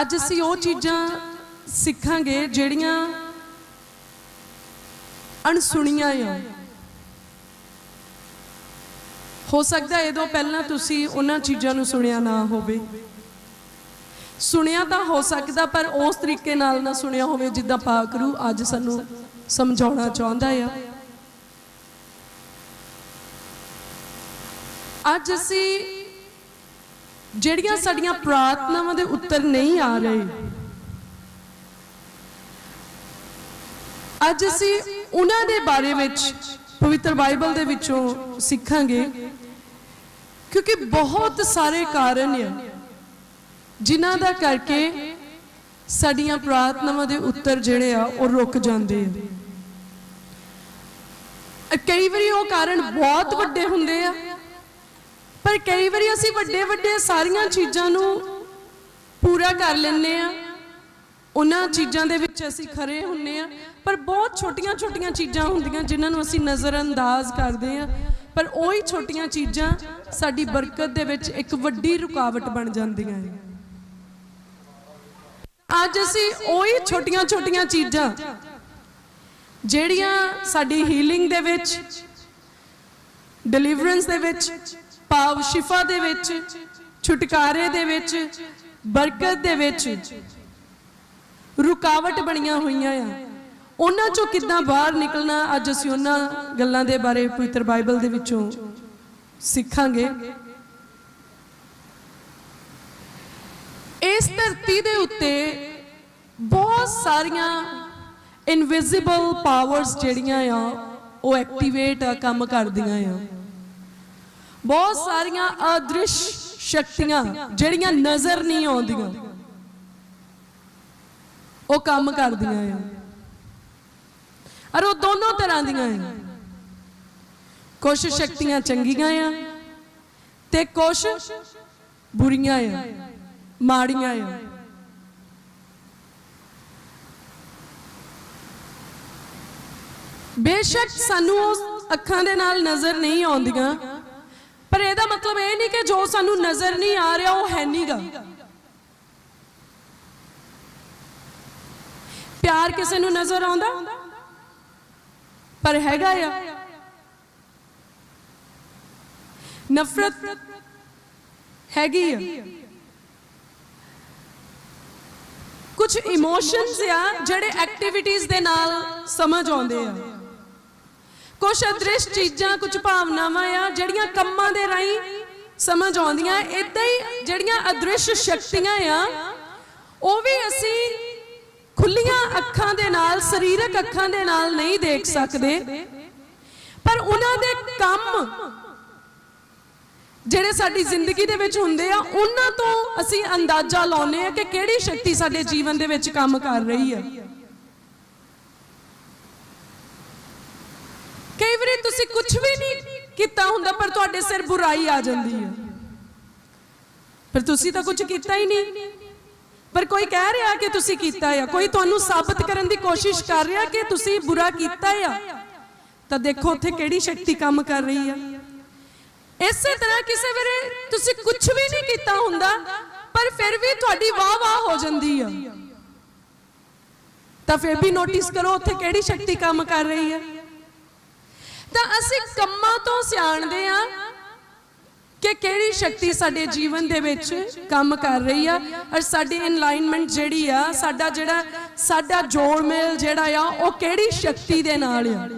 ਅੱਜ ਅਸੀਂ ਉਹ ਚੀਜ਼ਾਂ ਸਿੱਖਾਂਗੇ ਜਿਹੜੀਆਂ ਅਣਸੁਣੀਆਂ ਆ। ਹੋ ਸਕਦਾ ਇਹਦੋਂ ਪਹਿਲਾਂ ਤੁਸੀਂ ਉਹਨਾਂ ਚੀਜ਼ਾਂ ਨੂੰ ਸੁਣਿਆ ਨਾ ਹੋਵੇ। ਸੁਣਿਆ ਤਾਂ ਹੋ ਸਕਦਾ, ਪਰ ਉਸ ਤਰੀਕੇ ਨਾਲ ਨਾ ਸੁਣਿਆ ਹੋਵੇ ਜਿੱਦਾਂ ਪਾਕਰੂ ਅੱਜ ਸਾਨੂੰ ਸਮਝਾਉਣਾ ਚਾਹੁੰਦਾ ਆ। ਅੱਜ ਅਸੀਂ ਜਿਹੜੀਆਂ ਸਾਡੀਆਂ ਪ੍ਰਾਰਥਨਾਵਾਂ ਦੇ ਉੱਤਰ ਨਹੀਂ ਆ ਰਹੇ। ਅੱਜ ਅਸੀਂ ਉਹਨਾਂ ਦੇ ਬਾਰੇ ਵਿੱਚ ਪਵਿੱਤਰ ਬਾਈਬਲ ਦੇ ਵਿੱਚੋਂ ਸਿੱਖਾਂਗੇ, ਕਿਉਂਕਿ ਬਹੁਤ ਸਾਰੇ ਕਾਰਨ ਆ ਜਿਨ੍ਹਾਂ ਦਾ ਕਰਕੇ ਸਾਡੀਆਂ ਪ੍ਰਾਰਥਨਾਵਾਂ ਦੇ ਉੱਤਰ ਜਿਹੜੇ ਆ, ਉਹ ਰੁਕ ਜਾਂਦੇ ਆ। ਕਈ ਵਾਰੀ ਉਹ ਕਾਰਨ ਬਹੁਤ ਵੱਡੇ ਹੁੰਦੇ ਆ ਪਰ ਕਈ ਵਾਰੀ ਅਸੀਂ ਵੱਡੇ ਵੱਡੇ ਸਾਰੀਆਂ ਚੀਜ਼ਾਂ ਨੂੰ ਪੂਰਾ ਕਰ ਲੈਂਦੇ ਆ ਉਹਨਾਂ ਚੀਜ਼ਾਂ ਦੇ ਵਿੱਚ ਅਸੀਂ ਖਰੇ ਹੁੰਨੇ ਆ ਪਰ ਬਹੁਤ ਛੋਟੀਆਂ ਛੋਟੀਆਂ ਚੀਜ਼ਾਂ ਹੁੰਦੀਆਂ ਜਿਨ੍ਹਾਂ ਨੂੰ ਅਸੀਂ ਨਜ਼ਰਅੰਦਾਜ਼ ਕਰਦੇ ਆ ਪਰ ਉਹੀ ਛੋਟੀਆਂ ਚੀਜ਼ਾਂ ਸਾਡੀ ਬਰਕਤ ਦੇ ਵਿੱਚ ਇੱਕ ਵੱਡੀ ਰੁਕਾਵਟ ਬਣ ਜਾਂਦੀਆਂ ਨੇ। ਅੱਜ ਅਸੀਂ ਉਹੀ ਛੋਟੀਆਂ ਛੋਟੀਆਂ ਚੀਜ਼ਾਂ ਜਿਹੜੀਆਂ ਸਾਡੀ ਹੀਲਿੰਗ ਦੇ ਵਿੱਚ ਡਿਲੀਵਰੈਂਸ ਦੇ ਵਿੱਚ ਪਾਵ ਸ਼ਿਫਾ ਦੇ ਵਿੱਚ, ਛੁਟਕਾਰੇ ਦੇ ਵਿੱਚ, ਬਰਕਤ ਦੇ ਵਿੱਚ ਰੁਕਾਵਟ ਬਣੀਆਂ ਹੋਈਆਂ ਆ। ਉਹਨਾਂ ਚੋਂ ਕਿੱਦਾਂ ਬਾਹਰ ਨਿਕਲਣਾ, ਅੱਜ ਅਸੀਂ ਉਹਨਾਂ ਗੱਲਾਂ ਦੇ ਬਾਰੇ ਪਵਿੱਤਰ ਬਾਈਬਲ ਦੇ ਵਿੱਚੋਂ ਸਿੱਖਾਂਗੇ। ਇਸ ਧਰਤੀ ਦੇ ਉੱਤੇ ਬਹੁਤ ਸਾਰੀਆਂ ਇਨਵਿਜ਼ੀਬਲ ਪਾਵਰਸ ਜਿਹੜੀਆਂ ਆ ਉਹ ਐਕਟੀਵੇਟ ਕੰਮ ਕਰਦੀਆਂ ਆ। ਬਹੁਤ ਸਾਰੀਆਂ ਅਦ੍ਰਿਸ਼ ਸ਼ਕਤੀਆਂ ਜਿਹੜੀਆਂ ਨਜ਼ਰ ਨਹੀਂ ਆਉਂਦੀਆਂ। ਉਹ ਕੰਮ ਕਰਦੀਆਂ ਆ। ਔਰ ਉਹ ਦੋਨੋਂ ਤਰ੍ਹਾਂ ਦੀਆਂ ਆ। ਕੁਝ ਸ਼ਕਤੀਆਂ ਚੰਗੀਆਂ ਆ ਤੇ ਕੁਝ ਬੁਰੀਆਂ ਆ, ਮਾੜੀਆਂ ਆ। ਬੇਸ਼ੱਕ ਸਾਨੂੰ ਉਹ ਅੱਖਾਂ ਦੇ ਨਾਲ ਨਜ਼ਰ ਨਹੀਂ ਆਉਂਦੀਆਂ, ਪਰ ਇਹਦਾ ਮਤਲਬ ਇਹ ਨਹੀਂ ਕਿ ਜੋ ਸਾਨੂੰ ਨਜ਼ਰ ਨਹੀਂ ਆ ਰਿਹਾ, ਉਹ ਹੈ ਨਹੀਂਗਾ ਪਿਆਰ ਕਿਸੇ ਨੂੰ ਨਜ਼ਰ ਆਉਂਦਾ, ਪਰ ਹੈਗਾ ਆ। ਨਫ਼ਰਤ ਹੈਗੀ ਆ। ਕੁਝ ਇਮੋਸ਼ਨਸ ਆ ਜਿਹੜੇ ਐਕਟੀਵਿਟੀਜ਼ ਦੇ ਨਾਲ ਸਮਝ ਆਉਂਦੇ ਆ। ਕੁਝ ਅਦ੍ਰਿਸ਼ ਚੀਜ਼ਾਂ ਕੁਝ ਭਾਵਨਾਵਾਂ ਆ, ਜਿਹੜੀਆਂ ਕੰਮਾਂ ਦੇ ਰਾਹੀਂ ਸਮਝ ਆਉਂਦੀਆਂ। ਇਦਾਂ ਹੀ ਜਿਹੜੀਆਂ ਅਦ੍ਰਿਸ਼ ਸ਼ਕਤੀਆਂ ਆ, ਉਹ ਵੀ ਅਸੀਂ ਖੁੱਲੀਆਂ ਅੱਖਾਂ ਦੇ ਨਾਲ, ਸਰੀਰਕ ਅੱਖਾਂ ਦੇ ਨਾਲ ਨਹੀਂ ਦੇਖ ਸਕਦੇ। ਪਰ ਉਹਨਾਂ ਦੇ ਕੰਮ ਜਿਹੜੇ ਸਾਡੀ ਜ਼ਿੰਦਗੀ ਦੇ ਵਿੱਚ ਹੁੰਦੇ ਆ, ਉਹਨਾਂ ਤੋਂ ਅਸੀਂ ਅੰਦਾਜ਼ਾ ਲਾਉਂਦੇ ਆ ਕਿ ਕਿਹੜੀ ਸ਼ਕਤੀ ਸਾਡੇ ਜੀਵਨ ਦੇ ਵਿੱਚ ਕੰਮ ਕਰ ਰਹੀ ਹੈ ਕਈ ਵਾਰੀ ਤੁਸੀਂ ਕੁਝ ਵੀ ਨਹੀਂ ਕੀਤਾ ਹੁੰਦਾ, ਪਰ ਤੁਹਾਡੇ ਸਿਰ ਬੁਰਾਈ ਆ ਜਾਂਦੀ ਹੈ। ਪਰ ਤੁਸੀਂ ਤਾਂ ਕੁਝ ਕੀਤਾ ਹੀ ਨਹੀਂ। ਪਰ ਕੋਈ ਕਹਿ ਰਿਹਾ ਕਿ ਤੁਸੀਂ ਕੀਤਾ ਆ, ਕੋਈ ਤੁਹਾਨੂੰ ਸਾਬਤ ਕਰਨ ਦੀ ਕੋਸ਼ਿਸ਼ ਕਰ ਰਿਹਾ ਕਿ ਤੁਸੀਂ ਬੁਰਾ ਕੀਤਾ ਆ, ਤਾਂ ਦੇਖੋ ਉੱਥੇ ਕਿਹੜੀ ਸ਼ਕਤੀ ਕੰਮ ਕਰ ਰਹੀ ਆ। ਇਸੇ ਤਰ੍ਹਾਂ ਕਿਸੇ ਵੇਲੇ ਤੁਸੀਂ ਕੁਝ ਵੀ ਨਹੀਂ ਕੀਤਾ ਹੁੰਦਾ, ਪਰ ਫਿਰ ਵੀ ਤੁਹਾਡੀ ਵਾਹ ਵਾਹ ਹੋ ਜਾਂਦੀ ਆ। ਤਾਂ ਫਿਰ ਵੀ ਨੋਟਿਸ ਕਰੋ ਉੱਥੇ ਕਿਹੜੀ ਸ਼ਕਤੀ ਕੰਮ ਕਰ ਰਹੀ ਹੈ ਤਾਂ ਅਸੀਂ ਕੰਮਾਂ ਤੋਂ ਸਿਆਣਦੇ ਆ ਕਿ ਕਿਹੜੀ ਸ਼ਕਤੀ ਸਾਡੇ ਜੀਵਨ ਦੇ ਵਿੱਚ ਕੰਮ ਕਰ ਰਹੀ ਆ ਔਰ ਸਾਡੀ ਇਨਲਾਈਨਮੈਂਟ ਜਿਹੜੀ ਆ, ਸਾਡਾ ਜਿਹੜਾ, ਸਾਡਾ ਜੋੜ ਮੇਲ ਜਿਹੜਾ ਆ, ਉਹ ਕਿਹੜੀ ਸ਼ਕਤੀ ਦੇ ਨਾਲ ਆ?